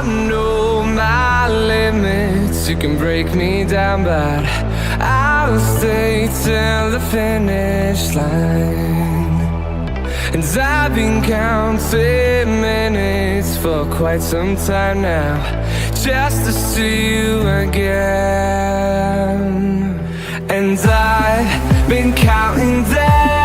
I know my limits. You can break me down, but I'll stay till the finish line. And I've been counting minutes for quite some time now, just to see you again. And I've been counting days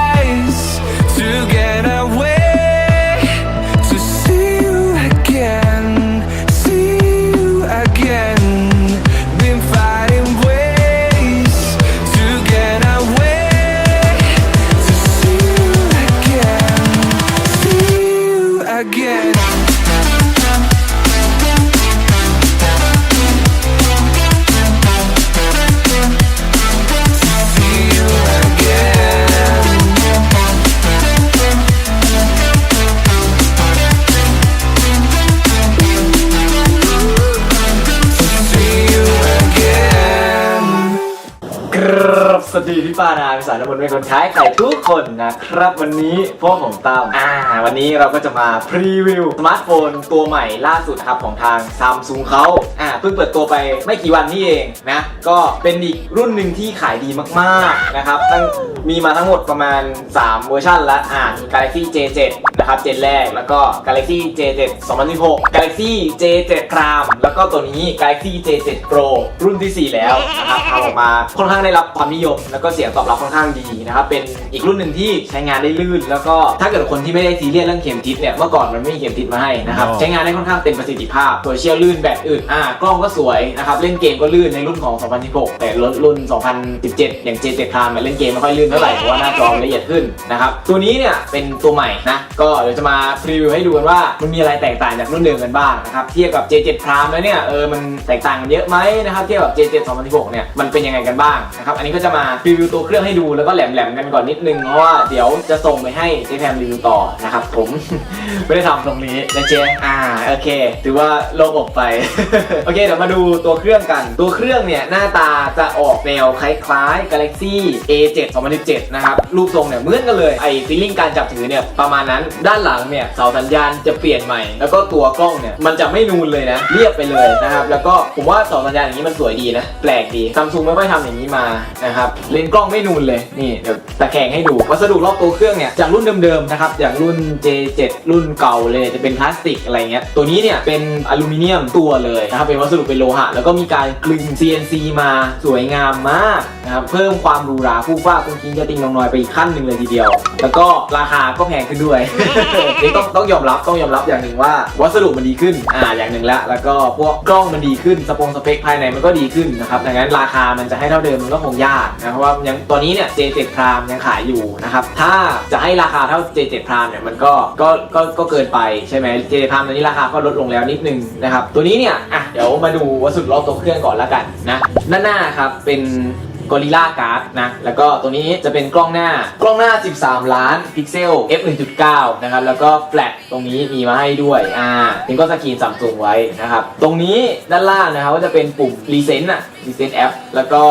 ครับ สวัสดีพี่ปานาพี่สารนบนเป็นคนขายไข่ทุกคนนะครับ วันนี้พวกของตามอ่า วันนี้เราก็จะมาพรีวิวสมาร์ทโฟนตัวใหม่ล่าสุดครับของทางซัมซุงเขาอ่าเพิ่งเปิดตัวไปไม่กี่วันนี่เองนะ ก็เป็นอีกรุ่นหนึ่งที่ขายดีมากๆนะครับตั้งมีมาทั้งหมดประมาณ 3 เวอร์ชันละอ่ามี Galaxy J7 นะครับเจนแรกแล้วก็ Galaxy J7 2016 Galaxy J7 Prime แล้วก็ตัวนี้ Galaxy J7 Pro รุ่นทีสี่4 แล้วนะครับทำออกมาค่อนข้างได้รับความนิยมแล้วก็เสียงตอบรับค่อนข้างดีนะครับเป็นอีกรุ่นหนึ่งที่ใช้งานได้ลื่น แล้วก็ถ้าเกิดคนที่ไม่ได้ซีเรียสเรื่องเข็มทิศเนี่ยเมื่อก่อนมันไม่มีเข็มทิศมาให้นะครับอ๋อ ใช้งานได้ค่อนข้างเต็มประสิทธิภาพตัวเชียร์ลื่นแบตอื่นอ่ากล้องก็สวยนะครับเล่นเกมก็ลื่นในรุ่นของ 2016 แต่รุ่นรุ่น2017 อย่าง J7 Prime เนี่ยเล่นเกมไม่ค่อยลื่นเท่าไหร่เพราะว่าหน้าจอมันละเอียดขึ้นนะครับตัวนี้เนี่ยเป็นตัวใหม่นะก็เดี๋ยวจะมาพรีวิวให้ดูกันว่ามันมีอะไรแตกต่างจากรุ่นเดิมกันบ้างนะครับเทียบกับ J7 Prime แล้วเนี่ยเออมันแตกต่างกันเยอะไหมนะครับเทียบกับ J7 2016 เนี่ยมันเป็นยังไงกันบ้างนะครับอันนี้ก็จะมารีวิวตัวเครื่องให้ดูแล้วก็แหลมๆกันก่อนนิดนึงเพราะว่าเดี๋ยวจะส่งไปให้เจแพมรีวิวต่อนะครับผม ไม่ได้ทำตรงนี้นะเจอ่าโอเคถือว่าโล่งอกไป โอเคเดี๋ยวมาดูตัวเครื่องกัน ตัวเครื่องเนี่ยหน้าตาจะออกแนวคล้ายๆ Galaxy A7 2017 นะครับ รูปทรงเนี่ยเหมือนกันเลยไอ้ฟีลลิ่งการจับถือเนี่ยประมาณนั้นด้านหลังเนี่ยเสาสัญญาณจะเปลี่ยนใหม่ แล้วก็ตัวกล้องเนี่ยมันจะไม่นูนเลยนะเรียบไปเลยนะครับแล้วก็ผมว่าเสาสัญญาณอย่างนี้มันสวยดีนะแปลกดีซัมซุงไม่ค่อยทำอย่างนี้มานะครับเลนส์กล้องไม่นูนเลยนี่เดี๋ยวตะแคงให้ดูวัสดุรอบตัวเครื่องเนี่ยจากรุ่นเดิมๆนะครับอย่างรุ่น J7 รุ่นเก่าเลยจะเป็นพลาสติกอะไรเงี้ยตัวนี้เนี่ยเป็นอลูมิเนียมตัวเลยนะครับเป็นวัสดุเป็นโลหะ แล้วก็มีการกลึง CNC มาสวยงามมากนะครับเพิ่มความหรูหราคู่ฟ้าคุ้งกิ้งกระติงน้องน้อยไปอีกขั้นหนึ่งเลยทีเดียว แล้วก็ราคาก็แพงขึ้นด้วยนี่ต้องต้องยอมรับต้องยอมรับอย่างหนึ่งว่า วัสดุมันดีขึ้นอ่าอย่างหนึ่งละแล้วก็พวกกล้องมันดีขึ้นสปงสเปคภายในมันก็ดีขึ้นนะครับดังนั้นราคามันจะให้เท่าเดิมมันก็คงยากนะเพราะว่ายังตอนนี้เนี่ย J7 Prime ยังขายอยู่นะครับ ถ้าจะให้ราคาเท่า J7 Prime เนี่ยมันก็ก็ก็ก็เกินไปใช่ไหม J7 Prime ตอนนี้ราคาก็ลดลงแล้วนิดนึงนะครับ ตัวนี้เนี่ยอะเดี๋ยวมาดูวัสดุรอบตัวเครื่องก่อนละกันนะด้านหน้าครับเป็น กอริล่าการ์ดนะแล้วก็ตัวนี้จะเป็นกล้องหน้ากล้องหน้า 13 ล้านพิกเซล f 1.9นะครับแล้วก็แฟลชตรงนี้มีมาให้ด้วยอ่าถึงก็สกรีนซัมซุงไว้นะครับตรงนี้ด้านล่างนะครับก็จะเป็นปุ่มรีเซนต์อะรีเซนต์แอปแล้วก็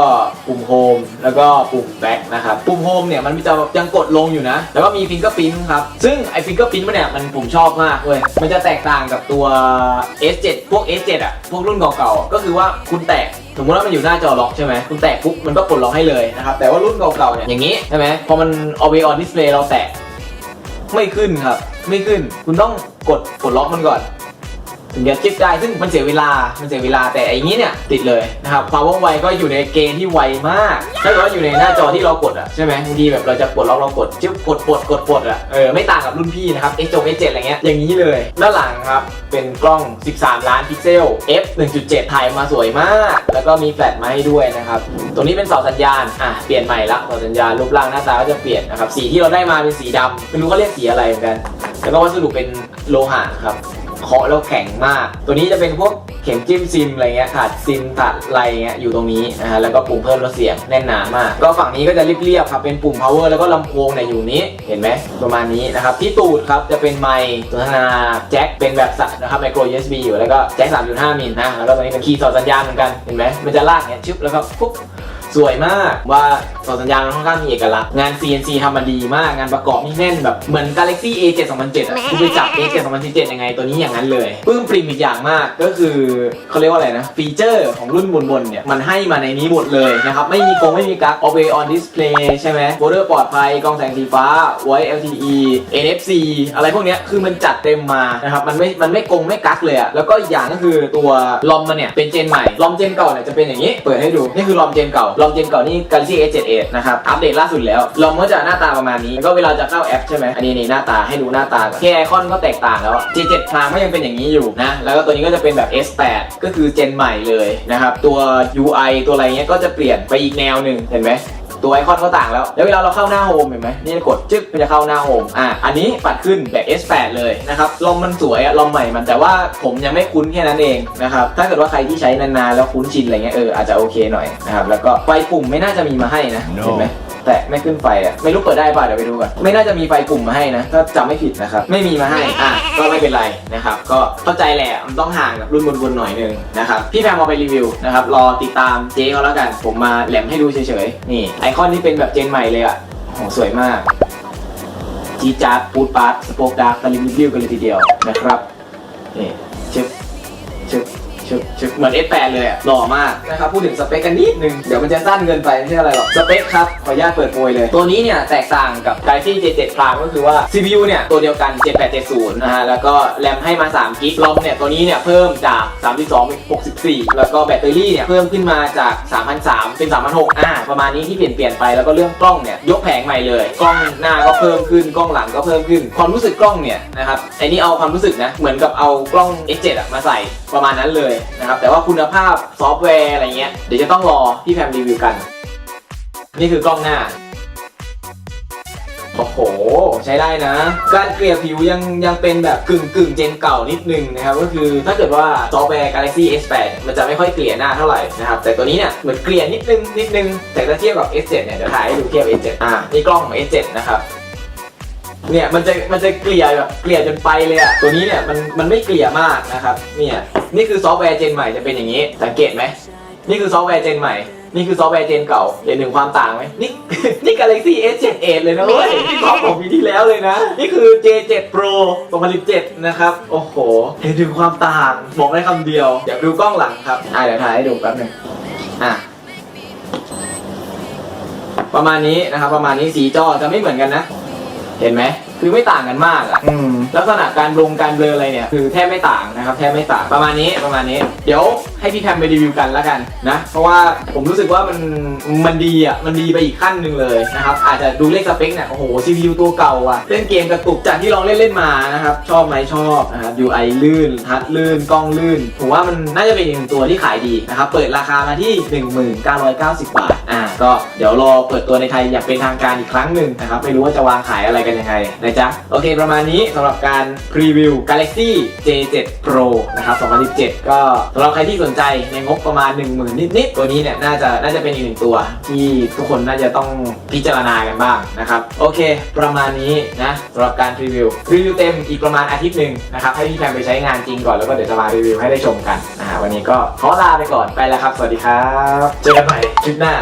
ปุ่มโฮมแล้วก็ปุ่มแบ็คนะครับปุ่มโฮมเนี่ยมันจะยังกดลงอยู่นะ แล้วก็มีฟิงเกอร์พิ้นครับซึ่งไอ้ฟิงเกอร์พิ้นมันเนี่ยมันผมชอบมากเว้ยมันจะแตกต่างกับตัว S7 พวก S7 อะพวกรุ่นเก่าๆก็คือว่าคุณแตะ สมมติว่ามันอยู่หน้าจอล็อกใช่ไหมคุณแตะปุ๊บมันก็ปลดล็อกให้เลยนะครับ แต่ว่ารุ่นเก่าๆเนี่ย อย่างนี้ใช่ไหมพอมัน always on display เราแตะไม่ขึ้นครับ ไม่ขึ้น คุณต้องกดปลดล็อกมันก่อน ถึงจะคลิกได้ซึ่งมันเสียเวลา มันเสียเวลาแต่อ้นี้เนี่ยติดเลยนะครับความว่องไวก็อยู่ในเกณฑ์ที่ไวมาก ถ้าเกิดว่าอยู่ในหน้าจอที่เรากดอะใช่ไหมบางทีแบบเราจะปลดล็อกเรากดจิ๊บกดปลดกดปลดอะเออไม่ต่างกับรุ่นพี่นะครับ S จง S7 อะไรเงี้ยอย่างนี้เลยด้านหลังครับเป็นกล้อง 13 ล้านพิกเซล f 1.7ถ่ายมาสวยมาก แล้วก็มีแฟลชมาให้ด้วยนะครับตรงนี้เป็นเสาสัญญาณอะเปลี่ยนใหม่ละเสาสัญญาณรูปร่างหน้าตาก็จะเปลี่ยนนะครับสีที่เราได้มาเป็นสีดำไม่รู้เขาเรียกสีอะไรเหมือนกันแล้วก็วัสดุเป็นโลหะครับ เคาะแล้วแข็งมาก ตัวนี้จะเป็นพวกเข็มจิ้มซิมอะไรเงี้ยถาดซิมถาดอะไรเงี้ยอยู่ตรงนี้นะฮะแล้วก็ปุ่มเพิ่มลดเสียงแน่นหนามาก ก็ฝั่งนี้ก็จะเรียบๆครับเป็นปุ่ม power แล้วก็ลำโพงเนี่ยอยู่นี้เห็นไหมประมาณนี้นะครับที่ตูดครับจะเป็นไมค์สนทนาแจ็คเป็นแบบสัตนะครับไมโคร USB อยู่แล้วก็แจ็ค3.5มิลนะแล้วก็ตัวนี้เป็นคีย์ต่อสัญญาณเหมือนกันเห็นไหมมันจะลากเนี่ยชึบแล้วก็ปุ๊บสวยมากว่า ต่อสัญญาณมันค่อนข้างมีเอกลักษณ์งาน CNC ทำมาดีมากงานประกอบนี่แน่นแบบเหมือน Galaxy A7 2007อะคุณไปจับ A7 2007ยังไงตัวนี้อย่างนั้นเลยปลื้มปริมอีกอย่างมากก็คือเขาเรียกว่าอะไรนะฟีเจอร์ของรุ่นบนๆเนี่ยมันให้มาในนี้หมดเลยนะครับไม่มีกงไม่มีกั๊ก Always on display ใช่ไหมโบเดอร์ปลอดภัยกล้องแสงสีฟ้า Voice LTE NFC อะไรพวกเนี้ยคือมันจัดเต็มมานะครับมันไม่มันไม่กงไม่กั๊กเลยอะแล้วก็อีกอย่างก็คือตัวลอมมันเนี่ยเป็นเจนใหม่ลอมเจนเก่าเนี่ยจะเป็นอย่างนี้เปิดให้ดูนี่คือลอมเจนเก่าลอมเจนเก่านี่ Galaxy 11นะครับ อัปเดตล่าสุดแล้ว เราเมื่อจะหน้าตาประมาณนี้แล้วก็เวลาจะเข้าแอปใช่ไหมอันนี้นี่หน้าตาให้ดูหน้าตาก่อนแค่ไอคอนก็แตกต่างแล้ว G7 พลางก็ยังเป็นอย่างนี้อยู่นะ แล้วก็ตัวนี้ก็จะเป็นแบบ S8 ก็คือเจนใหม่เลยนะครับ ตัว UI ตัวอะไรเงี้ยก็จะเปลี่ยนไปอีกแนวหนึ่งเห็นไหม ตัวไอคอนก็ต่างแล้ว แล้วเวลาเราเข้าหน้าโฮมเห็นไหมนี่กดจึ๊กมันจะเข้าหน้าโฮมอะอันนี้ปัดขึ้นแบบ S8 เลยนะครับลอมมันสวยอะลอมใหม่มันแต่ว่าผมยังไม่คุ้นแค่นั้นเองนะครับถ้าเกิดว่าใครที่ใช้นานๆแล้วคุ้นชินอะไรเงี้ยเอออาจจะโอเคหน่อยนะครับแล้วก็ไฟปุ่มไม่น่าจะมีมาให้นะเห็นไหม แต่ไม่ขึ้นไฟอะไม่รู้เปิดได้ป่ะเดี๋ยวไปดูก่อนไม่น่าจะมีไฟปุ่มมาให้นะถ้าจำไม่ผิดนะครับไม่มีมาให้อะก็ไม่เป็นไรนะครับก็เข้าใจแหละมันต้องห่างกับรุ่นบนๆหน่อยนึงนะครับพี่แพมเอาไปรีวิวนะครับรอติดตามเจ๊เขาแล้วกัน ผมมาแหลมให้ดูเฉยๆนี่ไอคอนที่เป็นแบบเจนใหม่เลยอะโหสวยมากจีจาร์ดปูดปาร์ตสโปกดาร์กตะลิงริ้วกันเลยทีเดียวนะครับนี่ เหมือน S8 เลยอะหล่อมากนะครับพูดถึงสเปคกันนิดนึง เดี๋ยวมันจะสั้นเกินไปไม่ใช่อะไรหรอก สเปคครับ ขออนุญาตเปิดโพยเลย ตัวนี้เนี่ยแตกต่างกับ Galaxy J7 Prime ก็คือว่า CPU เนี่ย ตัวเดียวกัน 7870 นะฮะ แล้วก็แรมให้มา3กิกลอมเนี่ย ตัวนี้เนี่ย เพิ่มจาก 32เป็น64 แล้วก็แบตเตอรี่เนี่ยเพิ่มขึ้นมาจาก3,300เป็น3,600อ่าประมาณนี้ที่เปลี่ยนเปลี่ยนไปแล้วก็เรื่องกล้องเนี่ยยกแผงใหม่เลยกล้องหน้าก็เพิ่มขึ้นกล้องหลังก็เพิ่มขึ้น ความรู้สึกกล้องเนี่ยนะครับไอ้นี่เอาความรู้สึกนะเหมือนกับเอากล้อง S7 อะมาใส่ประมาณนั้นเลยนะครับ แต่ว่าคุณภาพซอฟต์แวร์อะไรเงี้ย เดี๋ยวจะต้องรอพี่แพมรีวิวกัน นี่คือกล้องหน้า โอ้โห ใช้ได้นะ การเกลี่ยผิวยังยังเป็นแบบกึ่งกึ่งเจนเก่านิดนึงนะครับ ก็คือถ้าเกิดว่าซอฟต์แวร์ Galaxy S8 มันจะไม่ค่อยเกลี่ยหน้าเท่าไหร่นะครับ แต่ตัวนี้เนี่ยเหมือนเกลี่ยนิดนึงนิดนึง แต่ถ้าเทียบกับ S7 เนี่ยเดี๋ยวถ่ายให้ดูเทียบ S7 อ่านี่กล้องของ S7 นะครับ เนี่ยมันจะมันจะเกลี่ยแบบเกลี่ยจนไปเลยอะตัวนี้เนี่ยมันมันไม่เกลี่ยมากนะครับเนี่ยนี่คือซอฟต์แวร์เจนใหม่จะเป็นอย่างนี้ สังเกตไหมนี่คือซอฟต์แวร์เจนใหม่นี่คือซอฟต์แวร์เจนเก่าเห็นถึงความต่างไหมนี่นี่ Galaxy S78 เลยนะเว้ยที่ท็อปของปีที่แล้วเลยนะ นี่คือ J7 Pro 2017 นะครับ โอ้โห เห็นถึงความต่าง บอกได้คำเดียว เดี๋ยวดูกล้องหลังครับ อะเดี๋ยวถ่ายให้ดูแป๊บหนึงอะประมาณนี้นะครับ ประมาณนี้สีจอจะไม่เหมือนกันนะ เห็นไหมคือไม่ต่างกันมากอะอืม ลักษณะการลงการเบลออะไรเนี่ยคือแทบไม่ต่างนะครับแทบไม่ต่างประมาณนี้ประมาณนี้ เดี๋ยวให้พี่แพมไปรีวิวกันแล้วกันนะเพราะว่าผมรู้สึกว่ามันมันดีอะมันดีไปอีกขั้นหนึ่งเลยนะครับอาจจะดูเลขสเปคเนี่ยโอ้โห CPU ตัวเก่าอะเล่นเกมกระตุกจากที่ลองเล่นเล่นๆมานะครับชอบไหมชอบนะครับ UI ลื่นทัชลื่นกล้องลื่นผมว่ามันน่าจะเป็นอีกหนึ่งตัวที่ขายดีนะครับเปิดราคามาที่ 1990 บาทอ่าก็เดี๋ยวรอเปิดตัวในไทยอย่างเป็นทางการอีกครั้งหนึ่งนะครับไม่รู้ว่าจะวางขายอะไรกันยังไงนะจ๊ะ โอเคประมาณนี้สำหรับการพรีวิว Galaxy J7 Pro นะครับ2017 ก็สำหรับใครที่สนใจในงบประมาณ 10,000 นิดๆ ตัวนี้เนี่ยน่าจะน่าจะเป็นอีกหนึ่งตัว ที่ทุกคนน่าจะต้องพิจารณากันบ้างนะครับ โอเค ประมาณนี้นะสำหรับการรีวิว รีวิวเต็มอีกประมาณอาทิตย์หนึ่งนะครับ ให้พี่แพมไปใช้งานจริงก่อนแล้วก็เดี๋ยวจะมารีวิวให้ได้ชมกันอ่าวันนี้ก็ขอลาไปก่อนไปแล้วครับ สวัสดีครับ เจอกันใหม่คลิปหน้า